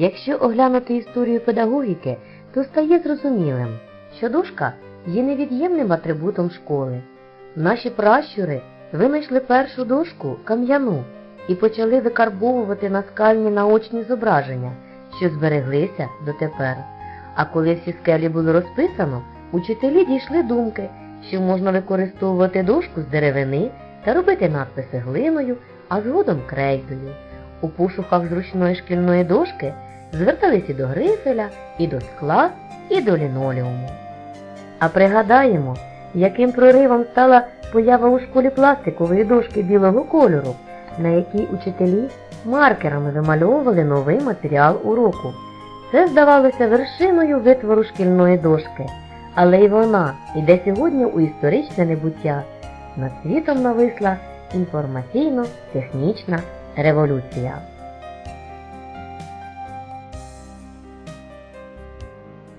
Якщо оглянути історію педагогіки, то стає зрозумілим, що дошка є невід'ємним атрибутом школи. Наші пращури винайшли першу дошку кам'яну і почали викарбовувати наскальні наочні зображення, що збереглися дотепер. А коли всі скелі було розписано, учителі дійшли думки, що можна використовувати дошку з деревини та робити надписи глиною, а згодом крейдою. У пошуках зручної шкільної дошки звертались і до грифеля, і до скла, і до лінолеуму. А пригадаємо, яким проривом стала поява у школі пластикової дошки білого кольору, на якій учителі маркерами вимальовували новий матеріал уроку. Це здавалося вершиною витвору шкільної дошки, але й вона йде сьогодні у історичне небуття. Над світом нависла інформаційно-технічна революція.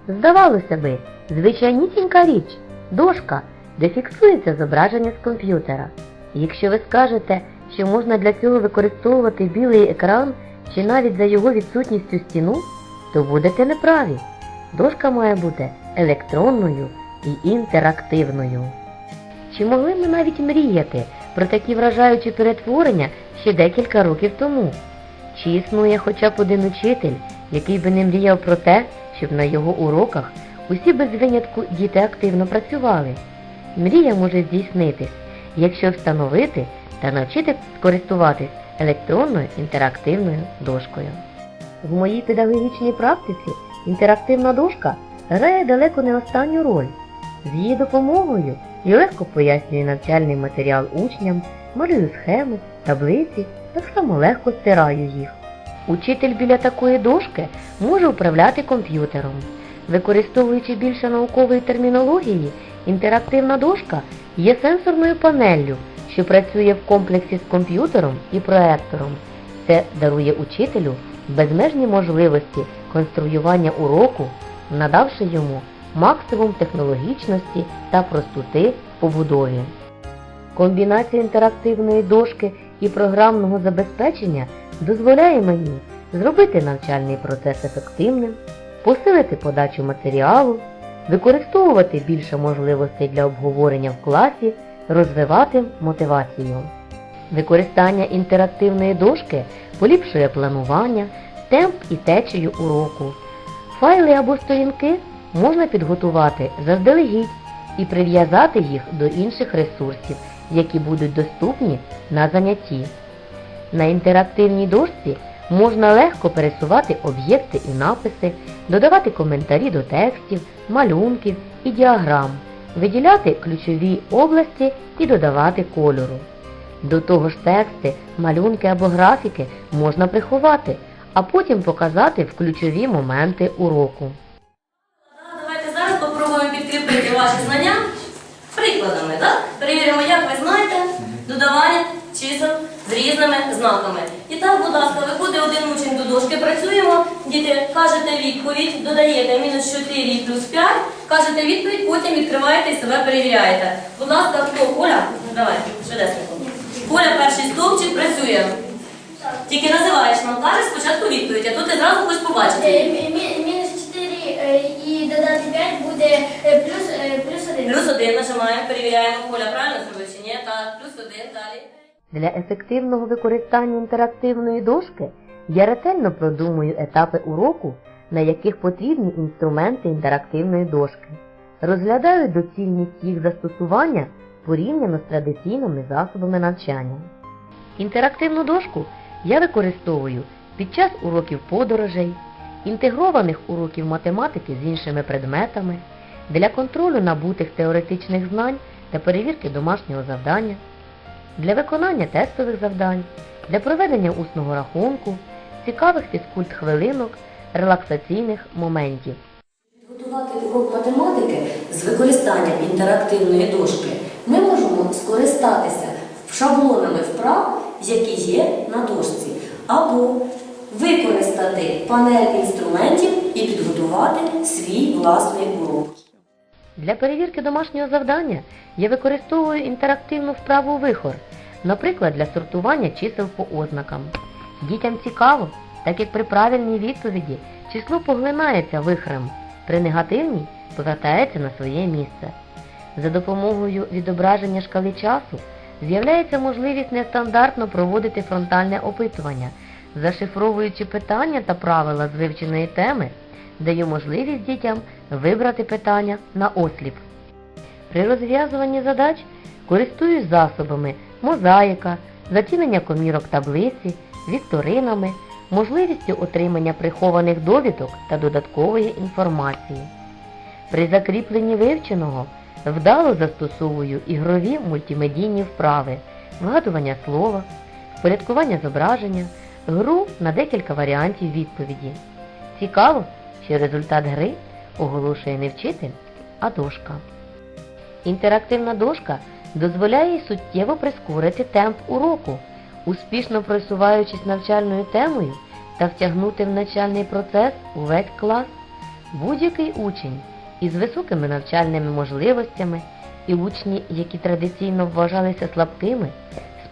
Здавалося би, звичайнісінька річ, дошка, де фіксується зображення з комп'ютера. Якщо ви скажете, що можна для цього використовувати білий екран чи навіть за його відсутністю стіну, то будете неправі. Дошка має бути електронною і інтерактивною. Чи могли ми навіть мріяти про такі вражаючі перетворення ще декілька років тому? Чи існує хоча б один учитель, який би не мріяв про те, щоб на його уроках усі без винятку діти активно працювали? Мрія може здійснитись, якщо встановити та навчити користуватись електронною інтерактивною дошкою. В моїй педагогічній практиці інтерактивна дошка грає далеко не останню роль. З її допомогою я легко пояснюю навчальний матеріал учням, малюю схеми, таблиці, так само легко стираю їх. Учитель біля такої дошки може управляти комп'ютером. Використовуючи більше наукової термінології, інтерактивна дошка є сенсорною панеллю, що працює в комплексі з комп'ютером і проектором. Це дарує учителю безмежні можливості конструювання уроку, надавши йому максимум технологічності та простоти побудові. Комбінація інтерактивної дошки і програмного забезпечення дозволяє мені зробити навчальний процес ефективним, посилити подачу матеріалу, використовувати більше можливостей для обговорення в класі, розвивати мотивацію. Використання інтерактивної дошки поліпшує планування, темп і течію уроку. Файли або сторінки можна підготувати заздалегідь і прив'язати їх до інших ресурсів, які будуть доступні на занятті. На інтерактивній дошці можна легко пересувати об'єкти і написи, додавати коментарі до текстів, малюнків і діаграм, виділяти ключові області і додавати кольору. До того ж тексти, малюнки або графіки можна приховати, а потім показати в ключові моменти уроку. Давайте зараз попробуємо підкріпити ваші знання прикладами. Так? Перевіримо, як ви знаєте додавання чисел з різними знаками. І так, будь ласка, виходить один учень до дошки, працюємо. Діти, кажете відповідь, додаєте мінус 4 плюс 5, кажете відповідь, потім відкриваєте і себе перевіряєте. Будь ласка, хто? Коля? Давай, швидесенько. Коля перший стовпчик працює. Тільки називаєш нам, кажеш спочатку відповідь, а то ти зразу хочеш побачити. Е, мі- мі- Мінус 4 е, і додати 5 буде е, плюс, плюс один нажимаємо, перевіряємо, Коля правильно зробив чи ні? Так, плюс один, далі. Для ефективного використання інтерактивної дошки я ретельно продумую етапи уроку, на яких потрібні інструменти інтерактивної дошки. Розглядаю доцільність їх застосування порівняно з традиційними засобами навчання. Інтерактивну дошку я використовую під час уроків подорожей, інтегрованих уроків математики з іншими предметами, для контролю набутих теоретичних знань та перевірки домашнього завдання, для виконання тестових завдань, для проведення усного рахунку, цікавих фізкульт хвилинок, релаксаційних моментів. Підготувати урок математики з використанням інтерактивної дошки ми можемо скористатися шаблонами вправ, які є на дошці, або використати панель інструментів і підготувати свій власний урок. Для перевірки домашнього завдання я використовую інтерактивну вправу вихор, наприклад, для сортування чисел по ознакам. Дітям цікаво так як при правильній відповіді число поглинається вихрем, при негативній повертається на своє місце. За допомогою відображення шкали часу з'являється можливість нестандартно проводити фронтальне опитування, зашифровуючи питання та правила з вивченої теми, даю можливість дітям вибрати питання на осліп. При розв'язуванні задач користуюсь засобами мозаїка, затінення комірок таблиці, вікторинами, можливістю отримання прихованих довідок та додаткової інформації. При закріпленні вивченого вдало застосовую ігрові мультимедійні вправи, вгадування слова, впорядкування зображення, гру на декілька варіантів відповіді. Цікаво, що результат гри оголошує не вчитель, а дошка. Інтерактивна дошка дозволяє суттєво прискорити темп уроку, успішно просуваючись навчальною темою та втягнути в навчальний процес увесь клас. Будь-який учень із високими навчальними можливостями і учні, які традиційно вважалися слабкими,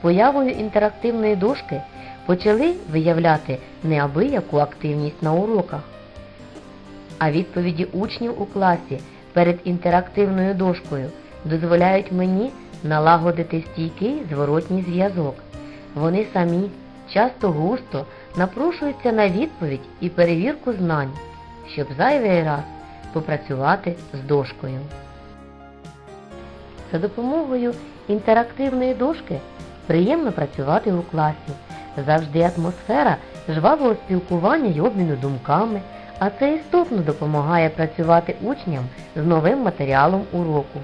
появою інтерактивної дошки почали виявляти неабияку активність на уроках. А відповіді учнів у класі перед інтерактивною дошкою дозволяють мені налагодити стійкий зворотній зв'язок. Вони самі часто густо напрошуються на відповідь і перевірку знань, щоб зайвий раз попрацювати з дошкою. За допомогою інтерактивної дошки приємно працювати у класі. Завжди атмосфера жвавого спілкування й обміну думками, а це істотно допомагає працювати учням з новим матеріалом уроку.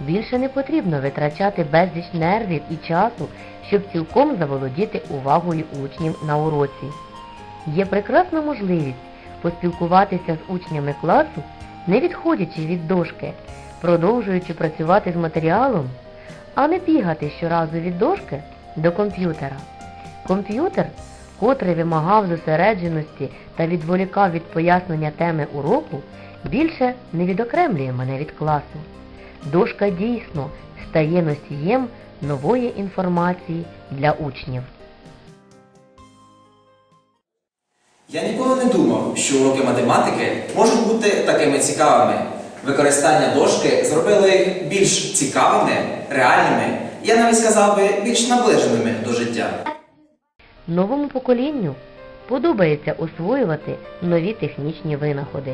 Більше не потрібно витрачати безліч нервів і часу, щоб цілком заволодіти увагою учнів на уроці. Є прекрасна можливість поспілкуватися з учнями класу, не відходячи від дошки, продовжуючи працювати з матеріалом, а не бігати щоразу від дошки до комп'ютера. Комп'ютер, котрий вимагав зосередженості та відволікав від пояснення теми уроку, більше не відокремлює мене від класу. Дошка дійсно стає носієм нової інформації для учнів. Я ніколи не думав, що уроки математики можуть бути такими цікавими. Використання дошки зробило їх більш цікавими, реальними, я навіть сказав би більш наближеними до життя. Новому поколінню подобається освоювати нові технічні винаходи.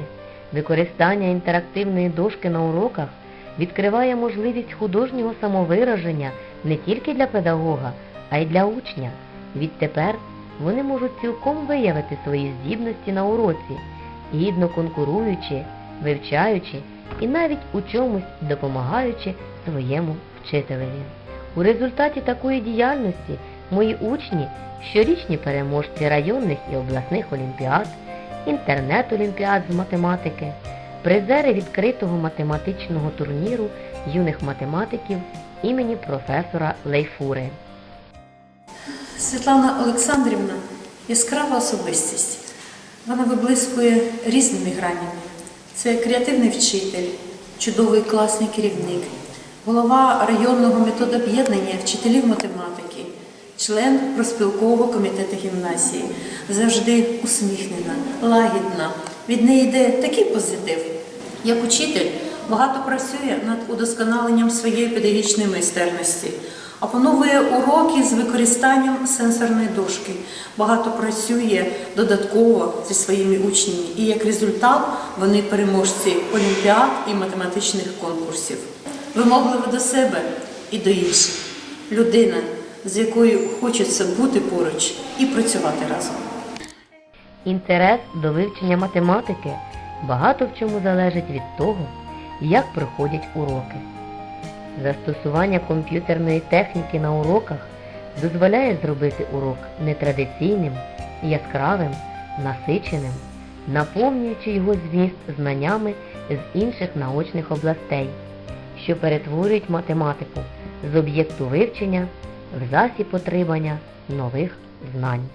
Використання інтерактивної дошки на уроках відкриває можливість художнього самовираження не тільки для педагога, а й для учня. Відтепер вони можуть цілком виявити свої здібності на уроці, гідно конкуруючи, вивчаючи і навіть у чомусь допомагаючи своєму вчителеві. У результаті такої діяльності мої учні щорічні переможці районних і обласних олімпіад, інтернет-олімпіад з математики, призери відкритого математичного турніру юних математиків імені професора Лейфури. Світлана Олександрівна яскрава особистість. Вона виблискує різними гранями. Це креативний вчитель, чудовий класний керівник, голова районного методоб'єднання вчителів математики, член проспілкового комітету гімназії, завжди усміхнена, лагідна. Від неї йде такий позитив. Як учитель багато працює над удосконаленням своєї педагогічної майстерності, опановує уроки з використанням сенсорної дошки, багато працює додатково зі своїми учнями, і як результат вони переможці олімпіад і математичних конкурсів. Вимоглива до себе і до інших. Людина, з якою хочеться бути поруч і працювати разом. Інтерес до вивчення математики багато в чому залежить від того, як проходять уроки. Застосування комп'ютерної техніки на уроках дозволяє зробити урок нетрадиційним, яскравим, насиченим, наповнюючи його зміст знаннями з інших наочних областей, що перетворюють математику з об'єкту вивчення в засіб отримання нових знань.